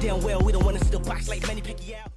damn well we don't wanna see the box like Manny Pacquiao.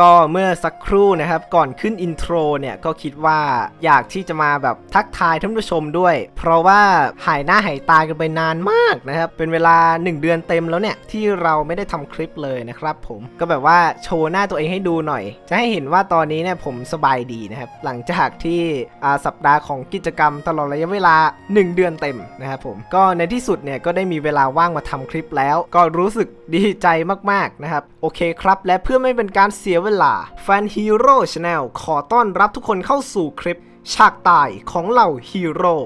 ก็เมื่อสักครู่นะครับก่อนขึ้นอินโทรเนี่ยก็คิดว่าอยากที่จะมาแบบทักทายท่านผู้ชมด้วย เพราะว่าหายหน้าหายตากันไปนานมากนะครับเป็นเวลา 1 เดือนเต็มแล้วเนี่ยที่เราไม่ได้ทำคลิปเลยนะครับผมก็แบบว่าโชว์หน้าตัวเองให้ดูหน่อย จะให้เห็นว่าตอนนี้เนี่ยผมสบายดีนะครับหลังจากที่อ่าสัปดาห์ของกิจกรรมตลอดระยะเวลา 1 เดือนเต็มนะครับผมก็ในที่สุดเนี่ยก็ได้มีเวลาว่างมาทำคลิปแล้ว ก็รู้สึกดีใจมากๆนะครับโอเคครับ และเพื่อไม่เป็นการเสียเวลา แฟนฮีโร่ชาแนลขอต้อนรับทุกคนเข้าสู่คลิป ฉากตายของเหล่าฮีโร่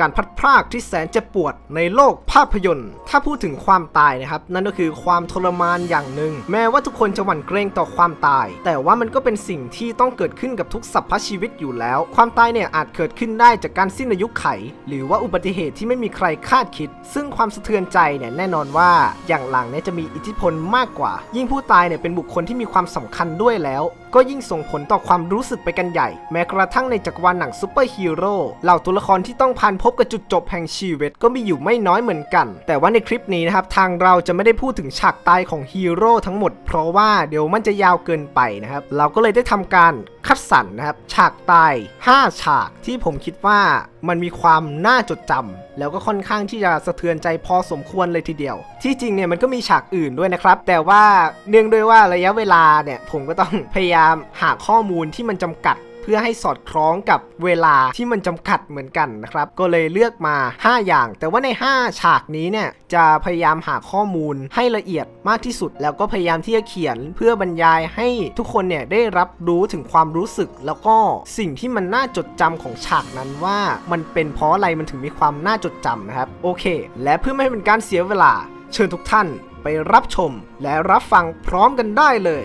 การพัดพรากที่แสนเจ็บปวดในโลกภาพยนตร์ ถ้าพูดถึงความตายนะครับ นั่นก็คือความทรมานอย่างหนึ่ง แม้ว่าทุกคนจะหวั่นเกรงต่อความตาย แต่ว่ามันก็เป็นสิ่งที่ต้องเกิดขึ้นกับทุกสรรพชีวิตอยู่แล้ว ความตายเนี่ยอาจเกิดขึ้นได้จากการสิ้นอายุไข หรือว่าอุบัติเหตุที่ไม่มีใครคาดคิด ซึ่งความสะเทือนใจเนี่ยแน่นอนว่าอย่างหลังเนี่ยจะมีอิทธิพลมากกว่า ยิ่งผู้ตายเนี่ยเป็นบุคคลที่มีความสำคัญด้วยแล้ว ก็ยิ่งส่งผลต่อความรู้สึกไปกันใหญ่ แม้กระทั่งในจักรวาลหนังซูเปอร์ฮีโร่เหล่าตัวละครที่ต้องพันพบกับจุดจบแห่งชีวิตก็มีอยู่ไม่น้อยเหมือนกัน แต่ว่าในคลิปนี้นะครับ ทางเราจะไม่ได้พูดถึงฉากตายของฮีโร่ทั้งหมด เพราะว่าเดี๋ยวมันจะยาวเกินไปนะครับ เราก็เลยได้ทำการ คัดสรรนะครับ ฉากตาย 5 ฉากที่ผมคิดว่ามันมีความน่าจดจำแล้วก็ค่อนข้างที่จะสะเทือนใจพอสมควรเลยทีเดียว ที่จริงเนี่ยมันก็มีฉากอื่นด้วยนะครับ แต่ว่าเนื่องด้วยว่าระยะเวลาเนี่ยผมก็ต้องพยายามหาข้อมูลที่มันจำกัด เพื่อให้สอดคล้องกับเวลาที่มันจำกัดเหมือนกันนะครับ ก็เลยเลือกมา 5 อย่าง แต่ว่าใน 5 ฉากนี้เนี่ยจะพยายามหาข้อมูลให้ละเอียดมากที่สุด แล้วก็พยายามที่จะเขียนเพื่อบรรยายให้ทุกคนเนี่ยได้รับรู้ถึงความรู้สึก แล้วก็สิ่งที่มันน่าจดจำของฉากนั้นว่า มันเป็นเพราะอะไรมันถึงมีความน่าจดจำนะครับ โอเค และเพื่อไม่ให้เป็นการเสียเวลา เชิญทุกท่านไปรับชมและรับฟังพร้อมกันได้เลย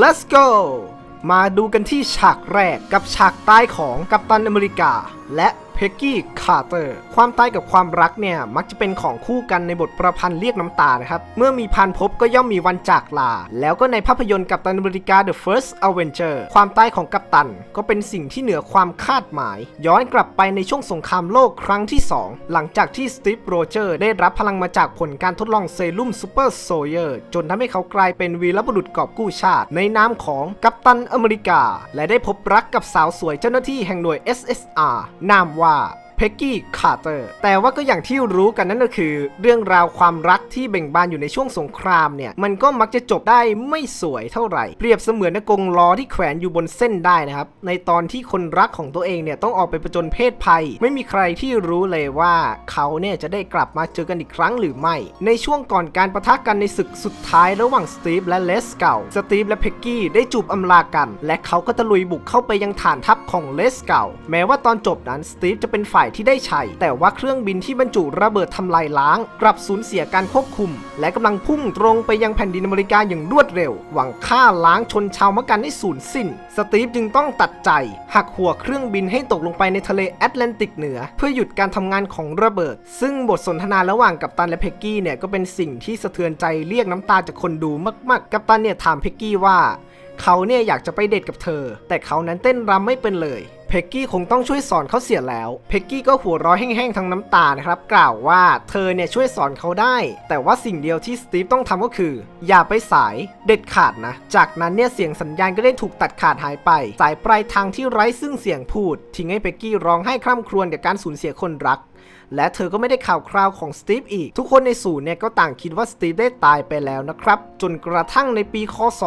let's go มาดูกันที่ฉากแรกกับฉากตายของกัปตันอเมริกา และ เพกกี้คาร์เตอร์ความตายกับความรักเนี่ยมักจะเป็นของคู่กันในบทประพันธ์เรียกน้ำตานะครับ เมื่อมีพันพบก็ย่อมมีวันจากลา แล้วก็ในภาพยนตร์กัปตันอเมริกา The First Avenger ความตายของกัปตัน ก็เป็นสิ่งที่เหนือความคาดหมาย ย้อนกลับไปในช่วงสงครามโลกครั้งที่ 2 หลังจากที่สตีฟโรเจอร์ได้รับพลังมาจากผลการทดลองเซรุ่มซูเปอร์โซเยอร์จนทำให้เขากลายเป็นวีรบุรุษกอบกู้ชาติ ในนามของกัปตันอเมริกา และได้พบรักกับสาวสวยเจ้าหน้าที่แห่งหน่วย SSR นามว่า Jawa. เพกกี้คาร์เตอร์แต่ว่าก็อย่างที่รู้กันนั่นก็คือ เรื่องราวความรักที่เบ่งบานอยู่ในช่วงสงครามเนี่ย มันก็มักจะจบได้ไม่สวยเท่าไหร่ เปรียบเสมือนนกงล้อที่แขวนอยู่บนเส้นได้นะครับ ในตอนที่คนรักของตัวเองเนี่ยต้องออกไปประจนเพศภัย ไม่มีใครที่รู้เลยว่าเขาเนี่ยจะได้กลับมาเจอกันอีกครั้งหรือไม่ ในช่วงก่อนการประทะกันในศึกสุดท้ายระหว่างสตีฟและเลสเก่าสตีฟและเพกกี้ได้จูบอำลากัน และเขาก็ตะลุยบุกเข้าไปยังฐานทัพของเลสเก่า แม้ว่าตอนจบนั้นสตีฟจะเป็นฝ่ายที่ได้ชัยแต่ว่าเครื่องบินที่บรรจุระเบิดทำลายล้าง กลับสูญเสียการควบคุม และกำลังพุ่งตรงไปยังแผ่นดินอเมริกาอย่างรวดเร็ว หวังฆ่าล้างชนชาวมะกันให้สูญสิ้น สตีฟจึงต้องตัดใจ หักหัวเครื่องบินให้ตกลงไปในทะเลแอตแลนติกเหนือ เพื่อหยุดการทำงานของระเบิด ซึ่งบทสนทนาระหว่างกัปตันและเพกกี้เนี่ยก็เป็นสิ่งที่สะเทือนใจเรียกน้ำตาจากคนดูมากๆ กัปตันเนี่ยถามเพกกี้ว่าเขาเนี่ยอยากจะไปเดทกับเธอ แต่เขานั้นเต้นรำไม่เป็นเลย พ็กกี้คงต้องช่วยสอนเขาเสียแล้ว เพ็กกี้ก็หัวเร้อแห้งๆทั้งน้ำตานะครับ กล่าวว่าเธอเนี่ยช่วยสอนเขาได้ แต่ว่าสิ่งเดียวที่สตีฟต้องทำก็คือ อย่าไปสายเด็ดขาดนะ จากนั้นเนี่ยเสียงสัญญาณก็ได้ถูกตัดขาดหายไป สายปลายทางที่ไร้ซึ่งเสียงพูด ทิ้งให้เพ็กกี้ร้องไห้คร่ำครวญกับการสูญเสียคนรัก และเธอก็ไม่ได้ข่าวคราวของสตีฟอีก ทุกคนในศูนย์เนี่ยก็ต่างคิดว่าสตีฟได้ตายไปแล้วนะครับ จนกระทั่งในปีคศ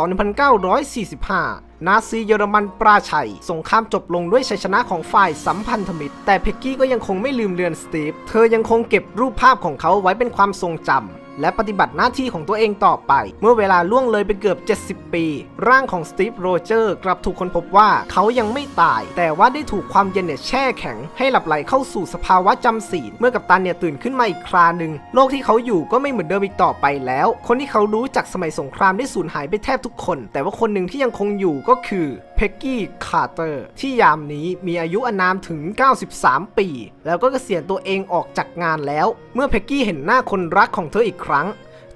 1945นาซีเยอรมันปราชัย สงครามจบลงด้วยชัยชนะของฝ่ายสัมพันธมิตร แต่เพ็กกี้ก็ยังคงไม่ลืมเลือนสตีฟ เธอยังคงเก็บรูปภาพของเขาไว้เป็นความทรงจำ และปฏิบัติหน้าที่ของตัวเองต่อไป เมื่อเวลาล่วงเลยไปเกือบ 70 ปี ร่างของสตีฟโรเจอร์กลับถูกคนพบว่าเขายังไม่ตาย แต่ว่าได้ถูกความเย็นเนี่ยแช่แข็ง ให้หลับไหลเข้าสู่สภาวะจำศีลเมื่อกัปตันเนี่ยตื่นขึ้นมาอีกคราหนึ่งโลกที่เขาอยู่ก็ไม่เหมือนเดิมอีกต่อไปแล้ว คนที่เขารู้จากสมัยสงครามได้สูญหายไปแทบทุกคน แต่ว่าคนหนึ่งที่ยังคงอยู่ก็คือเพ็กกี้คาร์เตอร์ที่ยามนี้มีอายุอานามถึง 93 ปี แล้วก็เกษียณตัวเองออกจากงานแล้ว เมื่อเพ็กกี้เห็นหน้าคนรักของเธออีกครั้ง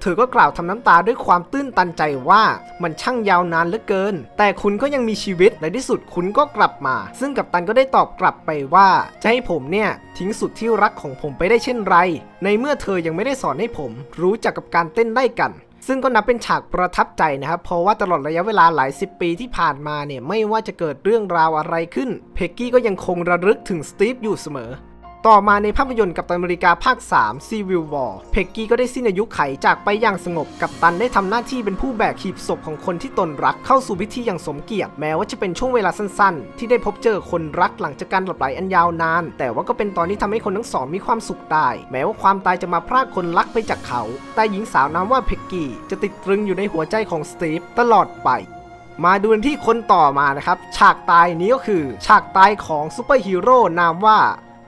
เธอก็กล่าวทำน้ำตาด้วยความตื้นตันใจว่ามันช่างยาวนานเหลือเกิน แต่คุณก็ยังมีชีวิตในที่สุดคุณก็กลับมา ซึ่งกัปตันก็ได้ตอบกลับไปว่า จะให้ผมเนี่ย ทิ้งสุดที่รักของผมไปได้เช่นไร ในเมื่อเธอยังไม่ได้สอนให้ผม รู้จักกับการเต้นได้กันซึ่งก็นับเป็นฉากประทับใจนะครับ เพราะว่าตลอดระยะเวลาหลายสิบปีที่ผ่านมาเนี่ย ไม่ว่าจะเกิดเรื่องราวอะไรขึ้น เพกกี้ก็ยังคงระลึกถึงสตีฟอยู่เสมอ ต่อมาในภาพยนตร์กัปตันอเมริกาภาค 3 Civil War เพกกี้ก็ได้สิ้นอายุไขจากไปอย่างสงบ กัปตันได้ทำหน้าที่เป็นผู้แบกหีบศพของคนที่ตนรักเข้าสู่พิธีอย่างสมเกียรติแม้ว่าจะเป็นช่วงเวลาสั้นๆ ที่ได้พบเจอคนรักหลังจากการหลับไหลอันยาวนาน แต่ว่าก็เป็นตอนที่ทำให้คนทั้งสองมีความสุขได้ แม้ว่าความตายจะมาพรากคนรักไปจากเขา แต่หญิงสาวนามว่าเพกกี้จะติดตรึงอยู่ในหัวใจของสตีฟตลอดไปมาดูที่คนต่อมานะครับ ฉากตายนี้ก็คือ ฉากตายของซูเปอร์ฮีโร่นามว่า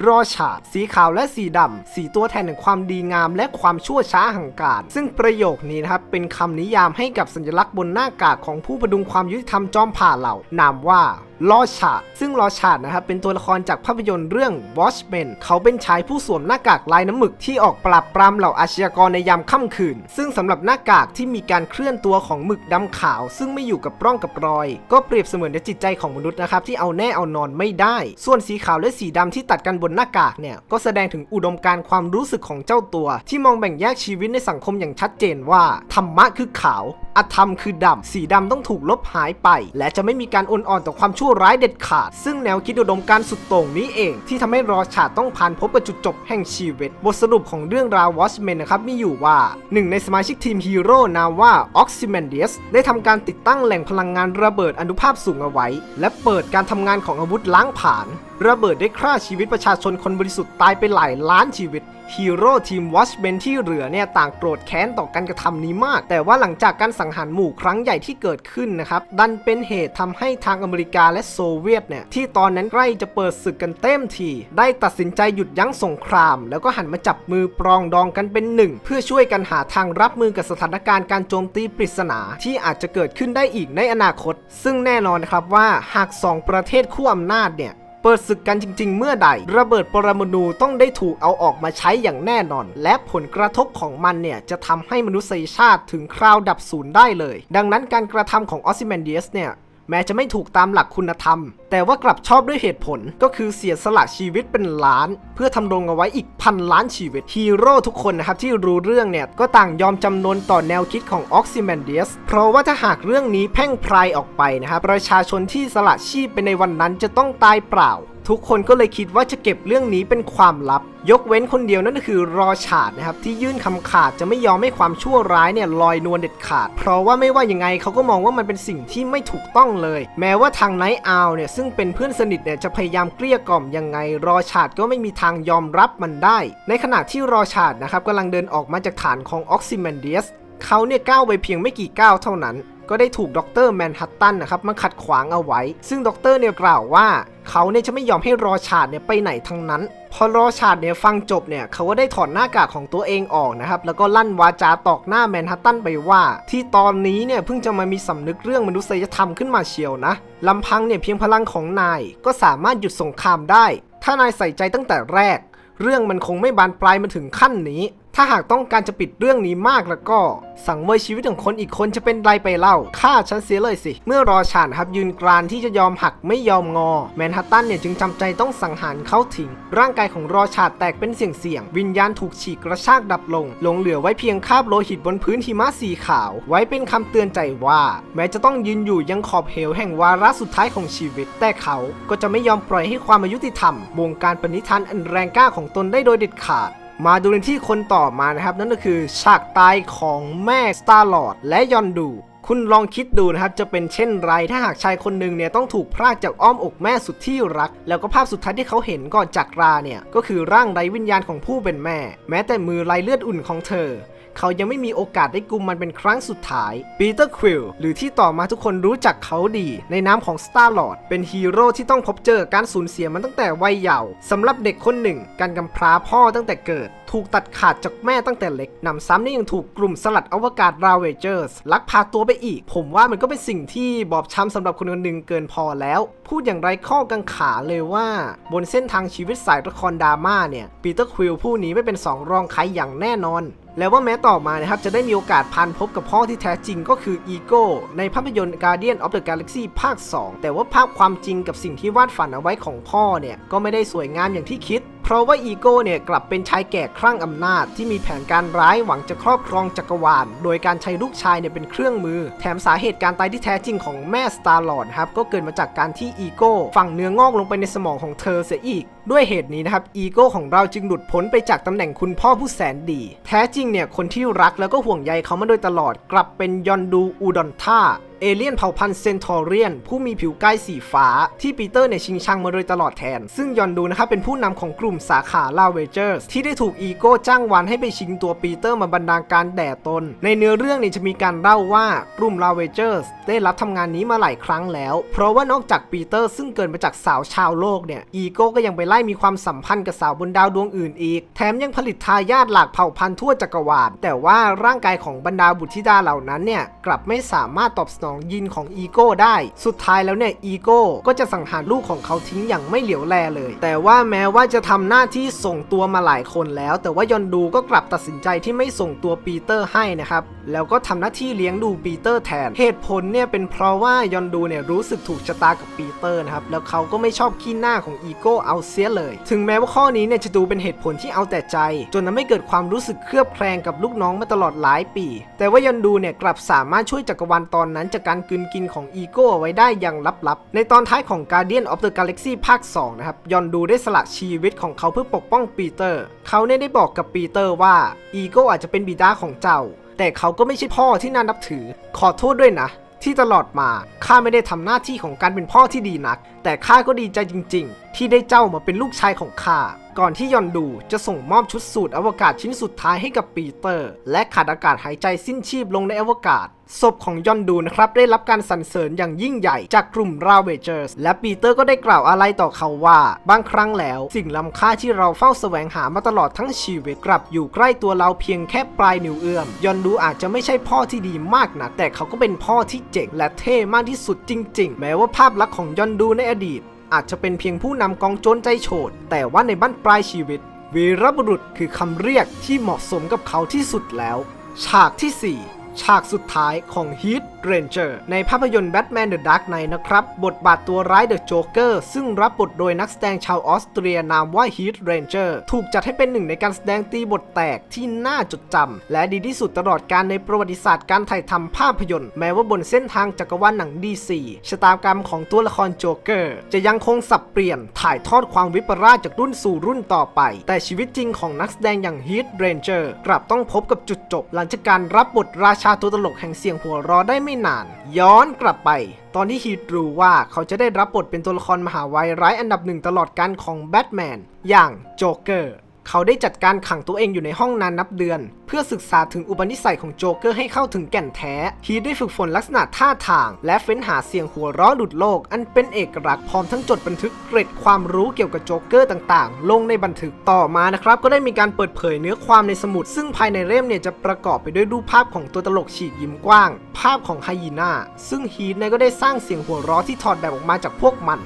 รอชาดสีขาวและสีดำสีตัวแทนแห่งความดีงาม และความชั่วช้าหังการ ซึ่งประโยคนี้นะครับเป็นคำนิยามให้กับสัญลักษณ์บนหน้ากากของผู้ประดุงความยุติธรรมจอมผ่าเหล่านามว่าลอชาดซึ่งลอชาดนะครับเป็นตัวละครจากภาพยนตร์เรื่อง Watchmen เขาเป็นชายผู้สวมหน้ากากลายน้ำหมึกที่ออกปราบปรามเหล่าอาชญากรในยามค่ำคืน ซึ่งสำหรับหน้ากากที่มีการเคลื่อนตัวของหมึกดำขาว ซึ่งไม่อยู่กับร่องกับรอย ก็เปรียบเสมือนจิตใจของมนุษย์นะครับที่เอาแน่เอานอนไม่ได้ ส่วนสีขาวและสีดำที่ตัดกันบนหน้ากากเนี่ยก็แสดงถึงอุดมการความรู้สึกของเจ้าตัว ที่มองแบ่งแยกชีวิตในสังคมอย่างชัดเจนว่าธรรมะคือขาว อธรรมคือดำ สีดำต้องถูกลบหายไป และจะไม่มีการอ่อนอ่อนต่อความชั่วร้ายเด็ดขาด ซึ่งแนวคิดอุดมการสุดโต่งนี้เอง ที่ทำให้รอชาดต้องผ่านพบกับจุดจบแห่งชีวิต บทสรุปของเรื่องราว Watchmen นะครับมีอยู่ว่าหนึ่งในสมาชิกทีมฮีโร่นามว่า Ozymandias ได้ทำการติดตั้งแหล่งพลังงานระเบิดอนุภาพสูงเอาไว้ และเปิดการทำงานของอาวุธล้างผลาญระเบิดได้ฆ่าชีวิตประชาชนคนบริสุทธิ์ตายไปหลายล้านชีวิต ฮีโร่ทีมวอชเบนที่เหลือเนี่ยต่างโกรธแค้นต่อการกระทำนี้มาก แต่ว่าหลังจากการสังหารหมู่ครั้งใหญ่ที่เกิดขึ้นนะครับ ดันเป็นเหตุทำให้ทางอเมริกาและโซเวียตเนี่ยที่ตอนนั้นใกล้จะเปิดศึกกันเต็มที ได้ตัดสินใจหยุดยั้งสงคราม แล้วก็หันมาจับมือปรองดองกันเป็นหนึ่ง เพื่อช่วยกันหาทางรับมือกับสถานการณ์การโจมตีปริศนาที่อาจจะเกิดขึ้นได้อีกในอนาคต ซึ่งแน่นอนนะครับว่าหากสองประเทศคู่อำนาจเนี่ย เปิดศึกกันจริง ๆ เมื่อใด ระเบิดปรมาณูต้องได้ถูกเอาออกมาใช้อย่างแน่นอน และผลกระทบของมันเนี่ย จะทำให้มนุษยชาติถึงคราวดับศูนย์ได้เลย ดังนั้นการกระทำของออสซิแมนเดียสเนี่ย แม้จะไม่ถูกตามหลักคุณธรรม แต่ว่ากลับชอบด้วยเหตุผลก็คือเสียสละชีวิตเป็นล้าน เพื่อทำรงเอาไว้อีกพันล้านชีวิตฮีโร่ทุกคนนะครับที่รู้เรื่องเนี่ยก็ต่างยอมจำนนต่อแนวคิดของออกซิแมนเดียสเพราะว่าถ้าหากเรื่องนี้แพ่งพรายออกไปนะครับประชาชนที่สละชีพไปในวันนั้นจะต้องตายเปล่า ทุกคนก็เลยคิดว่าจะเก็บเรื่องนี้เป็นความลับ ยกเว้นคนเดียวนั่นก็คือรอชาดนะครับที่ยื่นคำขาดจะไม่ยอมให้ความชั่วร้ายเนี่ยลอยนวลเด็ดขาด เพราะว่าไม่ว่ายังไงเขาก็มองว่ามันเป็นสิ่งที่ไม่ถูกต้องเลย แม้ว่าทางไนท์อาวเนี่ยซึ่งเป็นเพื่อนสนิทเนี่ยจะพยายามเกลี้ยกล่อมยังไง รอชาดก็ไม่มีทางยอมรับมันได้ ในขณะที่รอชาดนะครับกำลังเดินออกมาจากฐานของออกซิแมนเดียสเขาเนี่ยก้าวไปเพียงไม่กี่ก้าวเท่านั้น ก็ได้ถูกดรแมนฮัตตันนะครับมาขัดขวางเอาไว้ ซึ่งดรเนี่ยกล่าวว่าเขาเนี่ยจะไม่ยอมให้รอชาดเนี่ยไปไหนทั้งนั้น พอรอชาดเนี่ยฟังจบเนี่ยเขาก็ได้ถอดหน้ากากของตัวเองออกนะครับแล้วก็ลั่นวาจาตอกหน้าแมนฮัตตันไปว่า ที่ตอนนี้เนี่ยเพิ่งจะมามีสำนึกเรื่องมนุษยธรรมขึ้นมาเชียวนะลำพังเนี่ยเพียงพลังของนายก็สามารถหยุดสงครามได้ ถ้านายใส่ใจตั้งแต่แรก เรื่องมันคงไม่บานปลายมาถึงขั้นนี้ ถ้าหากต้องการจะปิดเรื่องนี้มากแล้วก็สังเวยชีวิตของคนอีกคนจะเป็นไรไปเล่าฆ่าฉันเสียเลยสิ เมื่อรอชานครับยืนกรานที่จะยอมหักไม่ยอมงอ แมนฮัตตันเนี่ยจึงจำใจต้องสังหารเขาทิ้งร่างกายของรอชาดแตกเป็นเสี่ยงๆวิญญาณถูกฉีกกระชากดับลงหลงเหลือไว้เพียงคาบโลหิตบนพื้นหิมะสีขาว ไว้เป็นคำเตือนใจว่า แม้จะต้องยืนอยู่ยังขอบเหวแห่งวาระสุดท้ายของชีวิต แต่เขาก็จะไม่ยอมปล่อยให้ความอายุติธรรมบงการปณิธานอันแรงกล้าของตนได้โดยเด็ดขาด มาดูในที่คนต่อมานะครับ นั่นก็คือฉากตายของแม่สตาร์ลอดและยอนดู คุณลองคิดดูนะครับ จะเป็นเช่นไรถ้าหากชายคนหนึ่งเนี่ยต้องถูกพรากจากอ้อมอกแม่สุดที่รัก แล้วก็ภาพสุดท้ายที่เขาเห็นก่อนจากราเนี่ย ก็คือร่างไร้วิญญาณของผู้เป็นแม่ แม้แต่มือไร้เลือดอุ่นของเธอ เขายังไม่มีโอกาสได้กุมมันเป็นครั้งสุดท้ายปีเตอร์ควิลหรือที่ต่อมาทุกคนรู้จักเขาดี ในนามของ Star Lord เป็นฮีโร่ที่ต้องพบเจอการสูญเสียมันตั้งแต่วัยเยาว์สำหรับเด็กคนหนึ่ง การกำพร้าพ่อตั้งแต่เกิด ถูกตัดขาดจากแม่ตั้งแต่เล็กนำซ้ำนี่ยังถูกกลุ่มสลัดอวกาศราเวเจอร์สลักพาตัวไปอีก ผมว่ามันก็เป็นสิ่งที่บอบช้ำสำหรับคนคนหนึ่งเกินพอแล้ว พูดอย่างไรข้อกังขาเลยว่า บนเส้นทางชีวิตสายละครดราม่าเนี่ยปีเตอร์ควิลผู้นี้ไม่เป็นสองรองใครอย่างแน่นอน แล้วว่าแม้ต่อมานะครับจะได้มีโอกาสพันพบกับพ่อที่แท้จริงก็คืออีโก้ในภาพยนตร์ Guardian of the Galaxy ภาค 2 แต่ว่าภาพความจริงกับสิ่งที่วาดฝันเอาไว้ของพ่อเนี่ย ก็ไม่ได้สวยงามอย่างที่คิด เพราะว่าอีโก้เนี่ยกลับเป็นชายแก่คลั่งอำนาจ ที่มีแผนการร้ายหวังจะครอบครองจักรวาล โดยการใช้ลูกชายเนี่ยเป็นเครื่องมือ แถมสาเหตุการตายที่แท้จริงของแม่สตาร์ลอร์ดครับก็เกิดมาจากการที่อีโก้ฝังเนื้องอกลงไปในสมองของเธอเสียอีก ด้วยเหตุนี้นะครับอีโก้ของเราจึงหลุดพ้นไปจากตำแหน่งคุณพ่อผู้แสนดี แท้จริงเนี่ยคนที่รักแล้วก็ห่วงใยเขามาโดยตลอดกลับเป็นยอนดูอูดอนท่า เอเลี่ยนเผ่าพันธุ์เซนทอเรียน ผู้มีผิวกายสีฟ้า ที่ปีเตอร์เนี่ยชิงชังมาโดยตลอดแทน ซึ่งยอนดูนะครับเป็นผู้นำของกลุ่มสาขาลาเวเจอร์สที่ได้ถูกอีโก้จ้างวานให้ไปชิงตัวปีเตอร์มาบันดาการแด่ตน ในเนื้อเรื่องเนี่ยจะมีการเล่าว่ากลุ่มลาเวเจอร์สได้รับทำงานนี้มาหลายครั้งแล้ว เพราะว่านอกจากปีเตอร์ซึ่งเกิดมาจากสาวชาวโลกเนี่ยอีโก้ก็ยังไปไล่มีความสัมพันธ์กับสาวบนดาวดวงอื่นอีก แถมยังผลิตทายาทหลากเผ่าพันธุ์ทั่วจักรวาลแต่ว่าร่างกายของบรรดาบุตรธิดาเหล่านั้นเนี่ยกลับไม่สามารถตอบสนองยินของอีโก้ได้ สุดท้ายแล้วเนี่ยอีโก้ก็จะสังหารลูกของเขาทิ้งอย่างไม่เหลียวแลเลย แต่ว่าแม้ว่าจะทำหน้าที่ส่งตัวมาหลายคนแล้ว แต่ว่ายอนดูก็กลับตัดสินใจที่ไม่ส่งตัวปีเตอร์ให้นะครับ แล้วก็ทำหน้าที่เลี้ยงดูปีเตอร์แทน เหตุผลเนี่ยเป็นเพราะว่ายอนดูเนี่ยรู้สึกถูกชะตากับปีเตอร์นะครับ แล้วเขาก็ไม่ชอบขี้หน้าของอีโก้เอาเสียเลย ถึงแม้ว่าข้อนี้เนี่ยจะดูเป็นเหตุผลที่เอาแต่ใจ จนทำให้เกิดความรู้สึกเครือบแคลงกับลูกน้องมาตลอดหลายปี แต่ว่ายอนดูเนี่ยกลับสามารถช่วยจักรวาลตอนนั้นจากการกินกินของอีโก้เอาไว้ได้อย่างลับๆ ในตอนท้ายของ Guardian of the Galaxy ภาค 2 นะครับ ยอนดูได้สละชีวิตของเขาเพื่อปกป้องปีเตอร์ เขาเนี่ยได้บอกกับปีเตอร์ว่าอีโก้อาจจะเป็นบิดาของเจ้า แต่เขาก็ไม่ใช่พ่อที่น่านับถือ ขอโทษด้วยนะ ที่ตลอดมาข้าไม่ได้ทำหน้าที่ของการเป็นพ่อที่ดีนัก แต่ข้าก็ดีใจจริง ๆ ที่ได้เจ้ามาเป็นลูกชายของข้าก่อนที่ยอนดูจะส่งมอบชุดสูตรอวกาศชิ้นสุดท้ายให้กับปีเตอร์ และขาดอากาศหายใจสิ้นชีพลงในอวกาศ ศพของยอนดูนะครับได้รับการสรรเสริญอย่างยิ่งใหญ่จากกลุ่มราเวเจอร์สและปีเตอร์ก็ได้กล่าวอะไรต่อเขาว่า บางครั้งแล้วสิ่งล้ำค่าที่เราเฝ้าแสวงหามาตลอดทั้งชีวิตกลับอยู่ใกล้ตัวเราเพียงแค่ปลายนิ้วเอื้อม ยอนดูอาจจะไม่ใช่พ่อที่ดีมากนะแต่เขาก็เป็นพ่อที่เจ๋งและเท่มากที่สุดจริง ๆ แม้ว่าภาพลักษณ์ของยอนดูในอดีต อาจจะเป็นเพียงผู้นำกองโจรใจโฉดแต่ว่าในบ้านปลายชีวิต วีรบุรุษคือคำเรียกที่เหมาะสมกับเขาที่สุดแล้ว ฉากที่ 4 ฉากสุดท้ายของฮิต Ranger ในภาพยนตร์ Batman The Dark Knight นะครับ บทบาทตัวร้าย The Joker ซึ่งรับบทโดยนักแสดงชาวออสเตรียนามว่า Heath Ranger ถูกจัดให้เป็นหนึ่งในการแสดงตีบทแตกที่น่าจดจำและดีที่สุดตลอดการในประวัติศาสตร์การถ่ายทำภาพยนตร์ แม้ว่าบนเส้นทางจักรวาลหนัง DC ชะตากรรมของตัวละครโจเกอร์จะยังคงสับเปลี่ยนถ่ายทอดความวิปลาสจากรุ่นสู่รุ่นต่อไป แต่ชีวิตจริงของนักแสดงอย่าง Heath Ranger กลับต้องพบกับจุดจบ หลังจากการรับบทราชาตัวตลกแห่งเสียงหัวเรอได้ไม่นาน ย้อนกลับไป ตอนที่ฮีทรู้ว่าเขาจะได้รับบทเป็นตัวละครมหาวัยร้ายอันดับหนึ่งตลอดการของแบทแมนอย่างโจ๊กเกอร์ เขาได้จัดการขังตัวเองอยู่ในห้องนานนับเดือน เพื่อศึกษาถึงอุปนิสัยของโจ๊กเกอร์ให้เข้าถึงแก่นแท้ ฮีได้ฝึกฝนลักษณะท่าทาง และเฟ้นหาเสียงหัวเราะหลุดโลก อันเป็นเอกลักษณ์พร้อมทั้งจดบันทึกเกร็ดความรู้เกี่ยวกับโจ๊กเกอร์ต่างๆ ลงในบันทึกต่อมานะครับก็ได้มีการเปิดเผยเนื้อความในสมุด ซึ่งภายในเล่มเนี่ยจะประกอบไปด้วยรูปภาพของตัวตลกฉีกยิ้มกว้าง ภาพของไฮยีน่าซึ่งฮีเนี่ยก็ได้สร้างเสียงหัวเราะที่ถอดแบบออกมาจากพวกมัน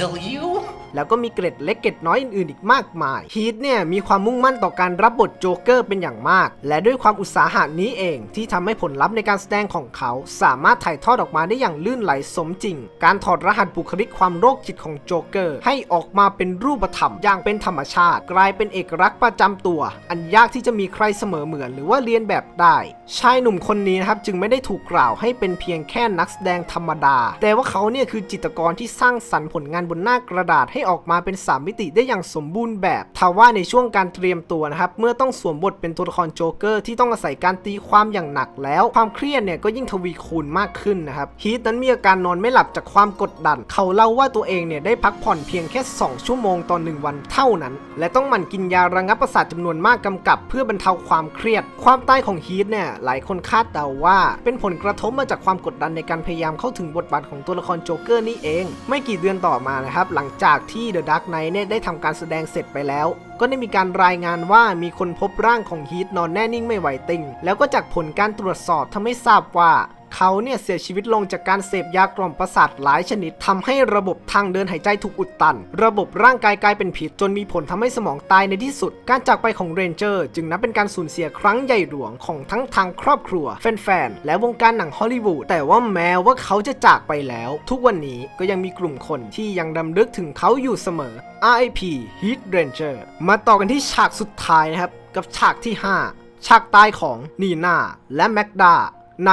kill you. แล้วก็มีเกร็ดเล็กเกร็ดน้อยอื่นๆอีกมากมายฮีทเนี่ยมีความมุ่งมั่นต่อการรับบทโจ๊กเกอร์เป็นอย่างมาก และด้วยความอุตสาหะนี้เอง ที่ทำให้ผลลัพธ์ในการแสดงของเขาสามารถถ่ายทอดออกมาได้อย่างลื่นไหลสมจริง การถอดรหัสบุคลิกความโรคจิตของโจ๊กเกอร์ให้ออกมาเป็นรูปธรรมอย่างเป็นธรรมชาติ กลายเป็นเอกลักษณ์ประจำตัว อันยากที่จะมีใครเสมอเหมือน หรือว่าเรียนแบบได้ ชายหนุ่มคนนี้นะครับจึงไม่ได้ถูกกล่าวให้เป็นเพียงแค่นักแสดงธรรมดา แต่ว่าเขาเนี่ยคือจิตรกรที่สร้างสรรค์ผลงานบนหน้ากระดาษให้ออกมาเป็นสามมิติได้อย่างสมบูรณ์แบบทว่าในช่วงการเตรียมตัวนะครับเมื่อต้องสวมบทเป็นตัวละครโจ๊กเกอร์ที่ต้องอาศัยการตีความอย่างหนักแล้ว ความเครียดเนี่ยก็ยิ่งทวีคูณมากขึ้นนะครับฮีทนั้นมีอาการนอนไม่หลับจากความกดดัน เขาเล่าว่าตัวเองเนี่ยได้พักผ่อนเพียงแค่ 2 ชั่วโมงต่อหนึ่งวันเท่านั้น และต้องหมั่นกินยาระงับประสาทจำนวนมากกำกับ เพื่อบรรเทาความเครียด ความตายของฮีทเนี่ยหลายคนคาดเดาว่า เป็นผลกระทบมาจากความกดดันในการพยายามเข้าถึงบทบาทของตัวละครโจ๊กเกอร์นี่เอง ไม่กี่เดือนต่อมานะครับหลังจากที่ The Dark Knight เนี่ยได้ทำการแสดงเสร็จไปแล้ว ก็ได้มีการรายงานว่ามีคนพบร่างของฮีทนอนแน่นิ่งไม่ไหวติง แล้วก็จากผลการตรวจสอบทำให้ทราบว่า เขาเนี่ยเสียชีวิตลงจากการเสพยากล่อมประสาทหลายชนิดทำให้ระบบทางเดินหายใจถูกอุดตัน ระบบร่างกายกลายเป็นผิดจนมีผลทำให้สมองตายในที่สุด การจากไปของเรนเจอร์จึงนับเป็นการสูญเสียครั้งใหญ่หลวงของทั้งทางครอบครัว แฟนๆ และวงการหนังฮอลลีวูดแต่ว่าแม้ว่าเขาจะจากไปแล้ว ทุกวันนี้ก็ยังมีกลุ่มคนที่ยังดำลึกถึงเขาอยู่เสมอ RIP Heat Ranger มาต่อกันที่ฉากสุดท้ายนะครับ กับฉากที่ 5 ฉากตายของนีนาและแม็กดา ใน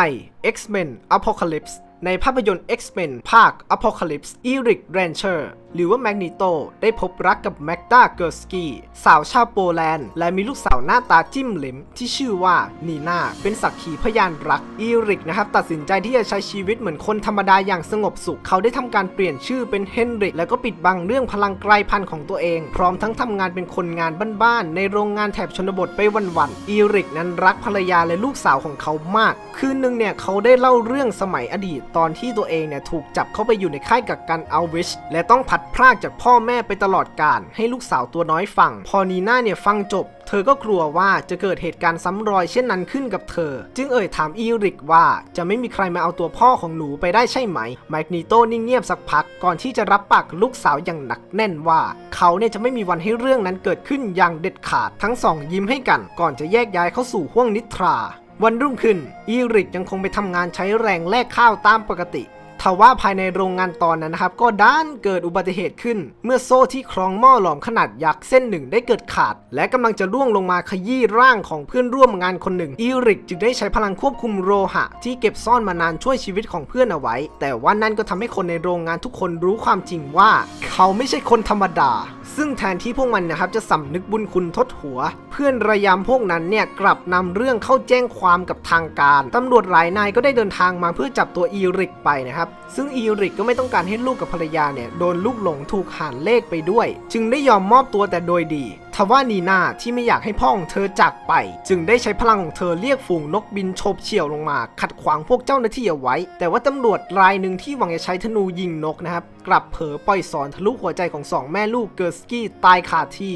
X-Men Apocalypse ในภาพยนตร์ X-Men ภาค Apocalypse อีริก r รนเชอร์หรือว่าแมกนิโตได้พบรักกับแมกดาเกอร์สกี้สาวชาวโปแลนด์ และมีลูกสาวหน้าตาจิ้มเหลมที่ชื่อว่านีนาเป็นสักขีพยานรักอีริกนะครับตัดสินใจที่จะใช้ชีวิตเหมือนคนธรรมดาอย่างสงบสุข เขาได้ทำการเปลี่ยนชื่อเป็นเฮนริก แล้วก็ปิดบังเรื่องพลังไกลพันธุ์ของตัวเอง พร้อมทั้งทำงานเป็นคนงานบ้านๆในโรงงานแถบชนบทไปวันๆอีริกนั้นรักภรรยาและลูกสาวของเขามาก คืนหนึ่งเนี่ยเขาได้เล่าเรื่องสมัยอดีตตอนที่ตัวเองเนี่ยถูกจับเข้าไปอยู่ในค่ายกักกันอัลวิชและต้องพัดพรากจากพ่อแม่ไปตลอดกาลให้ลูกสาวตัวน้อยฟัง พอนีน่าเนี่ยฟังจบ เธอก็กลัวว่าจะเกิดเหตุการณ์ซ้ำรอยเช่นนั้นขึ้นกับเธอ จึงเอ่ยถามอีริกว่าจะไม่มีใครมาเอาตัวพ่อของหนูไปได้ใช่ไหมแมกนีโตนิ่งเงียบสักพักก่อนที่จะรับปากลูกสาวอย่างหนักแน่นว่า เขาเนี่ยจะไม่มีวันให้เรื่องนั้นเกิดขึ้นอย่างเด็ดขาดทั้งสองยิ้มให้กัน ก่อนจะแยกย้ายเข้าสู่ห้วงนิทรา วันรุ่งขึ้น อีริกยังคงไปทำงานใช้แรงแลกข้าวตามปกติ ทว่าภายในโรงงานตอนนั้นนะครับ ก็ด้านเกิดอุบัติเหตุขึ้น เมื่อโซ่ที่คล้องหม้อหลอมขนาดยักษ์เส้นหนึ่งได้เกิดขาด และกำลังจะร่วงลงมาขยี้ร่างของเพื่อนร่วมงานคนหนึ่ง อีริกจึงได้ใช้พลังควบคุมโลหะ ที่เก็บซ่อนมานานช่วยชีวิตของเพื่อนเอาไว้ แต่ว่านั่นก็ทำให้คนในโรงงานทุกคนรู้ความจริงว่า เขาไม่ใช่คนธรรมดา ซึ่งแทนที่พวกมันนะครับจะสำนึกบุญคุณทดหัว เพื่อนระยำพวกนั้นเนี่ยกลับนำเรื่องเข้าแจ้งความกับทางการตำรวจหลายนายก็ได้เดินทางมาเพื่อจับตัวอีริกไปนะครับซึ่งอีริกก็ไม่ต้องการให้ลูกกับภรรยาเนี่ยโดนลูกหลงถูกหานเลขไปด้วย จึงได้ยอมมอบตัวแต่โดยดีทว่านีนาที่ไม่อยากให้พ่อของเธอจากไป จึงได้ใช้พลังของเธอเรียกฝูงนกบินโฉบเฉี่ยวลงมา ขัดขวางพวกเจ้าหน้าที่เอาไว้ แต่ว่าตำรวจรายหนึ่งที่หวังจะใช้ธนูยิงนกนะครับ กลับเผลอปล่อยสอนทะลุหัวใจของสองแม่ลูกเกอร์สกี้ตายคาที่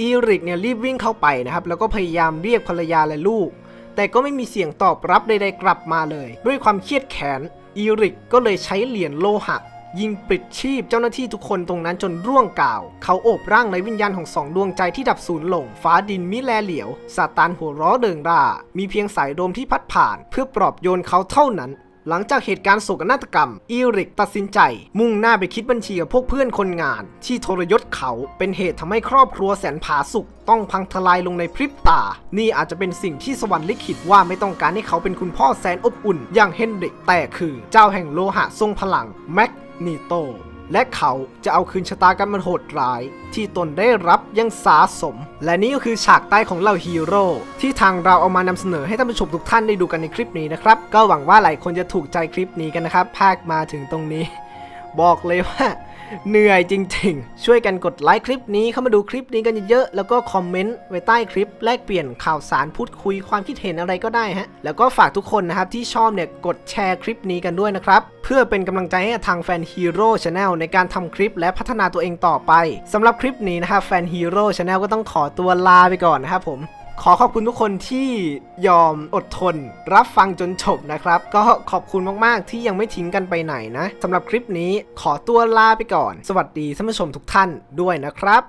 อีริกเนี่ยรีบวิ่งเข้าไปนะครับ แล้วก็พยายามเรียกภรรยาและลูก แต่ก็ไม่มีเสียงตอบรับใดๆกลับมาเลย ด้วยความเครียดแค้น อีริกก็เลยใช้เหรียญโลหะยิงปิดชีพเจ้าหน้าที่ทุกคนตรงนั้นจนร่วงกล่าว เขาโอบร่างในวิญญาณของสองดวงใจที่ดับสูญลง ฟ้าดินมิแลเหลียวซาตานหัวร้อเดิงร่า มีเพียงสายลมที่พัดผ่าน เพื่อปลอบโยนเขาเท่านั้น หลังจากเหตุการณ์โศกนาฏกรรม อีริกตัดสินใจ มุ่งหน้าไปคิดบัญชีกับพวกเพื่อนคนงาน ที่ทรยศเขาเป็นเหตุทำให้ครอบครัวแสนผาสุกต้องพังทลายลงในพริบตา นี่อาจจะเป็นสิ่งที่สวรรค์ลิขิตว่าไม่ต้องการให้เขาเป็นคุณพ่อแสนอบอุ่น อย่างเฮนริกแต่คือเจ้าแห่งโลหะทรงพลังแม็กนีโต และเขาจะเอาคืนชะตากรรมมันโหดร้าย ที่ตนได้รับยังสาสม และนี่ก็คือฉากใต้ของเหล่าฮีโร่ที่ทางเราเอามานำเสนอให้ท่านผู้ชมทุกท่านได้ดูกันในคลิปนี้นะครับ ก็หวังว่าหลายคนจะถูกใจคลิปนี้กันนะครับ ภาคมาถึงตรงนี้ บอกเลยว่า เหนื่อยจริงๆ ช่วยกันกดไลค์คลิปนี้เข้ามาดูคลิปนี้กันเยอะๆ แล้วก็คอมเมนต์ไว้ใต้คลิป แลกเปลี่ยนข่าวสารพูดคุยความคิดเห็นอะไรก็ได้ฮะ แล้วก็ฝากทุกคนนะครับที่ชอบเนี่ยกดแชร์คลิปนี้กันด้วยนะครับ เพื่อเป็นกำลังใจให้ทางแฟนฮีโร่ชาแนลในการทำคลิปและพัฒนาตัวเองต่อไปสำหรับคลิปนี้นะครับแฟนฮีโร่ชาแนลก็ต้องขอตัวลาไปก่อนนะครับผม ขอขอบคุณทุกคนที่ยอมอดทน รับฟังจนจบนะครับ ก็ขอบคุณมากๆที่ยังไม่ทิ้งกันไปไหนนะสำหรับคลิปนี้ขอตัวลาไปก่อน สวัสดีท่านผู้ชมทุกท่านด้วยนะครับ